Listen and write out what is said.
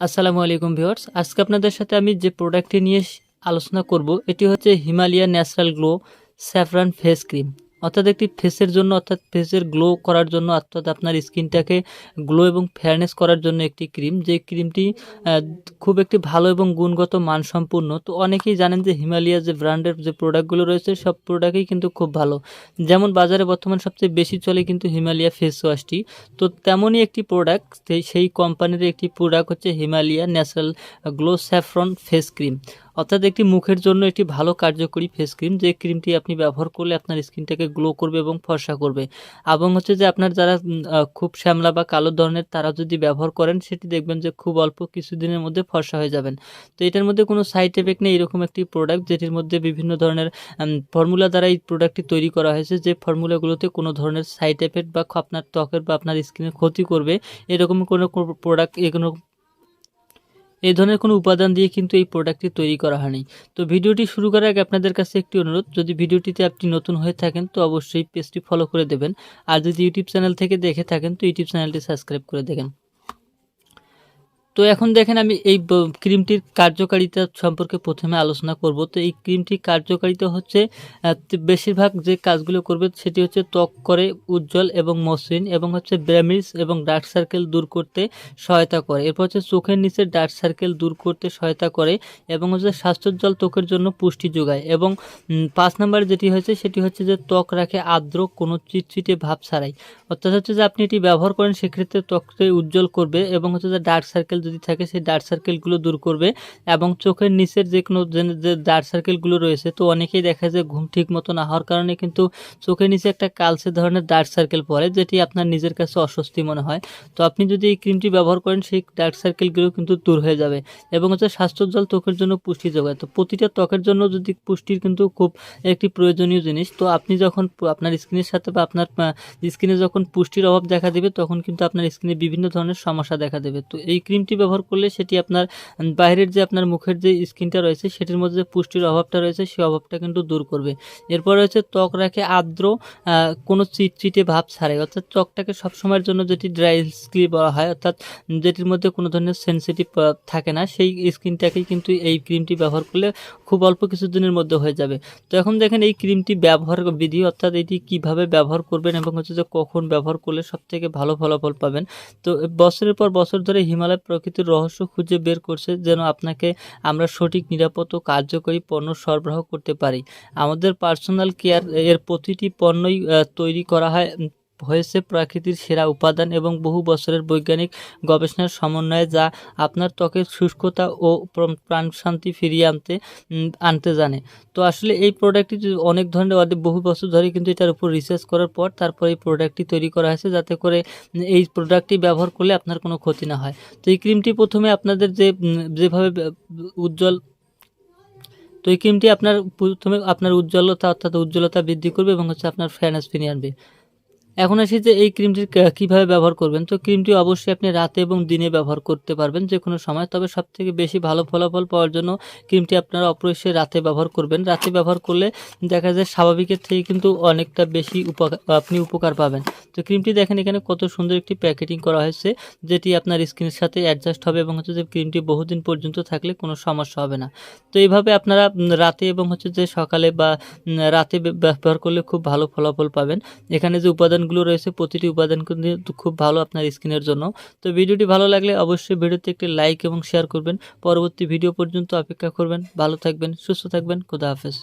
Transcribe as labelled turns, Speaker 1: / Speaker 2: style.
Speaker 1: আসসালামু আলাইকুম ভিউয়ার্স। আজকে আপনাদের সাথে আমি যে প্রোডাক্টটি নিয়ে আলোচনা করব, এটি হচ্ছে Himalaya natural glow saffron face cream. অর্থাৎ একটি ফেসের জন্য, অর্থাৎ ফেসের গ্লো করার জন্য, অর্থাৎ আপনার স্কিনটাকে গ্লো এবং ফেয়ারনেস করার জন্য একটি ক্রিম। যে ক্রিমটি খুব একটি ভালো এবং গুণগত মানসম্পন্ন। তো অনেকেই জানেন যে হিমালয়া যে ব্র্যান্ডের যে প্রোডাক্টগুলো রয়েছে, সব প্রোডাক্টই কিন্তু খুব ভালো। যেমন বাজারে বর্তমান সবচেয়ে বেশি চলে কিন্তু হিমালয়া ফেস ওয়াশটি তো তেমনই একটি প্রোডাক্ট সেই কোম্পানির একটি প্রোডাক্ট হচ্ছে Himalaya natural glow saffron face cream অর্থাৎ একটি মুখের জন্য একটি ভালো কার্যকরী ফেস ক্রিম যে ক্রিমটি আপনি ব্যবহার করলে আপনার স্কিনটাকে গ্লো করবে এবং ফর্সা করবে। এবং হচ্ছে যে আপনার যারা খুব শ্যামলা বা কালো ধরনের তারা যদি ব্যবহার করেন, সেটি দেখবেন যে খুব অল্প কিছুদিনের মধ্যে ফর্সা হয়ে যাবেন। তো এটার মধ্যে কোনো সাইড এফেক্ট নেই, এরকম একটি প্রোডাক্ট যেটির মধ্যে বিভিন্ন ধরনের ফর্মুলা দ্বারা এই প্রোডাক্টটি তৈরি করা হয়েছে, যে ফর্মুলাগুলোতে কোনো ধরনের সাইড এফেক্ট বা আপনার ত্বকের বা আপনার স্কিনের ক্ষতি করবে। এরকম কোনো প্রোডাক্ট এগুলো এই ধরনের কোনো উপাদান দিয়ে কিন্তু এই প্রোডাক্টটি তৈরি করা হয়নি। তো ভিডিওটি শুরু করার আগে আপনাদের কাছে একটি অনুরোধ, যদি ভিডিওটিতে আপনি নতুন হয়ে থাকেন তো অবশ্যই পেজটি ফলো করে দেবেন। আর যদি ইউটিউব চ্যানেল থেকে দেখে থাকেন তো ইউটিউব চ্যানেলটি সাবস্ক্রাইব করে দেখেন তো এখন দেখেন আমি এই ক্রিমটির কার্যকারিতা সম্পর্কে প্রথমে আলোচনা করব। তো এই ক্রিমটির কার্যকারিতা হচ্ছে বেশিরভাগ যে কাজগুলো করবে সেটি হচ্ছে ত্বক করে উজ্জ্বল এবং মসৃণ এবং হচ্ছে ব্র্যামিস এবং ডার্ক সার্কেল দূর করতে সহায়তা করে। এরপর হচ্ছে চোখের নিচে ডার্ক সার্কেল দূর করতে সহায়তা করে এবং হচ্ছে স্বাস্থ্যোজ্জ্বল ত্বকের জন্য পুষ্টি যোগায় এবং পাঁচ নাম্বার যেটি হয়েছে সেটি হচ্ছে যে ত্বক রাখে আর্দ্র, কোনো চিটচিটে ভাব ছাড়াই। অর্থাৎ হচ্ছে যে আপনি এটি ব্যবহার করেন সেক্ষেত্রে ত্বককে উজ্জ্বল করবে এবং হচ্ছে যে ডার্ক সার্কেল যদি থাকে সেই ডার্ক সার্কেলগুলো দূর করবে এবং চোখের নিচের যে কোনো যে- ডার্ক সার্কেলগুলো রয়েছে, তো অনেকেই দেখা যায় ঘুম ঠিক মতো না হওয়ার কারণে কিন্তু চোখের নিচে একটা কালচে ধরনের ডার্ক সার্কেল পড়ে, যেটি আপনার নিজের কাছে অস্বস্তি মনে হয়। তো আপনি যদি এই ক্রিমটি ব্যবহার করেন, সেই ডার্ক সার্কেলগুলো কিন্তু দূর হয়ে যাবে এবং হচ্ছে স্বাস্থ্যোজ্জ্বল ত্বকের জন্য পুষ্টি যোগায়। তো প্রতিটা ত্বকের জন্য যদি পুষ্টির কিন্তু খুব একটি প্রয়োজনীয় জিনিস, তো আপনি যখন আপনার স্কিনের সাথে বা আপনার স্কিনে যখন পুষ্টির অভাব দেখা দেবে, তখন কিন্তু আপনার স্কিনে বিভিন্ন ধরনের সমস্যা দেখা দেবে। তো এই ক্রিমটি ব্যবহার করলে সেটি আপনার বাইরের যে আপনার মুখের যে স্কিনটা রয়েছে, সেটির মধ্যে যে পুষ্টির অভাবটা রয়েছে সেই অভাবটা কিন্তু দূর করবে। এরপর রয়েছে ত্বক রাখে আর্দ্র কোনো চিটচিটে ভাব ছাড়ে। অর্থাৎ ত্বকটাকে সবসময়ের জন্য যেটি ড্রাই স্কিন বলা হয়, অর্থাৎ যেটির মধ্যে কোনো ধরনের সেন্সিটিভ থাকে না, সেই স্কিনটাকেই কিন্তু এই ক্রিমটি ব্যবহার করলে খুব অল্প কিছুদিনের মধ্যে হয়ে যাবে। তো এখন দেখেন এই ক্রিমটি ব্যবহার বিধি, অর্থাৎ এটি কীভাবে ব্যবহার করবেন এবং হচ্ছে যে কখন ব্যবহার করলে সব থেকে ভালো ফলাফল পাবেন। তো বছরের পর বছর ধরে হিমালয় প্রকৃতির রহস্য খুঁজে বের করছে যেন আপনাকে আমরা সঠিক, নিরাপদ ও কার্যকরী পণ্য সরবরাহ করতে পারি। আমাদের পার্সোনাল কেয়ার এর প্রতিটি পণ্যই তৈরি করা হয় হয়েছে প্রাকৃতির সেরা উপাদান এবং বহু বছরের বৈজ্ঞানিক গবেষণার সমন্বয়ে যা আপনার ত্বকের শুষ্কতা ও প্র- প্রাণ শান্তি ফিরিয়ে আনতে আনতে জানে। তো আসলে এই প্রোডাক্টটি অনেক ধরনের বহু বছর ধরে কিন্তু এটার উপর রিসার্চ করার পর তারপর এই প্রোডাক্টটি তৈরি করা হয়েছে যাতে করে এই প্রোডাক্টটি ব্যবহার করলে আপনার কোনো ক্ষতি না হয়। তো এই ক্রিমটি প্রথমে আপনাদের যে যেভাবে উজ্জ্বল, তো এই ক্রিমটি আপনার প্রথমে আপনার উজ্জ্বলতা অর্থাৎ উজ্জ্বলতা বৃদ্ধি করবে এবং হচ্ছে আপনার ফ্যানেস ফিনিয়ে আনবে। এখন আসি যে এই ক্রিমটি কীভাবে ব্যবহার করবেন। তো ক্রিমটি অবশ্যই আপনি রাতে এবং দিনে ব্যবহার করতে পারবেন যে কোনো সময়। তবে সব থেকে বেশি ভালো ফলাফল পাওয়ার জন্য ক্রিমটি আপনারা অবশ্যই রাতে ব্যবহার করবেন। রাতে ব্যবহার করলে দেখা যায় স্বাভাবিকের থেকে কিন্তু অনেকটা বেশি উপকার আপনি উপকার পাবেন। তো ক্রিমটি দেখেন এখানে কত সুন্দর একটি প্যাকেটিং করা হয়েছে, যেটি আপনার স্কিনের সাথে অ্যাডজাস্ট হবে এবং হচ্ছে যে ক্রিমটি বহুদিন পর্যন্ত থাকলে কোনো সমস্যা হবে না। তো এইভাবে আপনারা রাতে এবং হচ্ছে যে সকালে বা রাতে ব্যবহার করলে খুব ভালো ফলাফল পাবেন। এখানে যে উপাদানগুলো রয়েছে, প্রতিটি উপাদান কিন্তু খুব ভালো আপনার স্কিনের জন্য। তো ভিডিওটি ভালো লাগলে অবশ্যই ভিডিওতে একটি লাইক এবং শেয়ার করবেন। পরবর্তী ভিডিও পর্যন্ত অপেক্ষা করবেন। ভালো থাকবেন, সুস্থ থাকবেন। খুদা হাফেজ।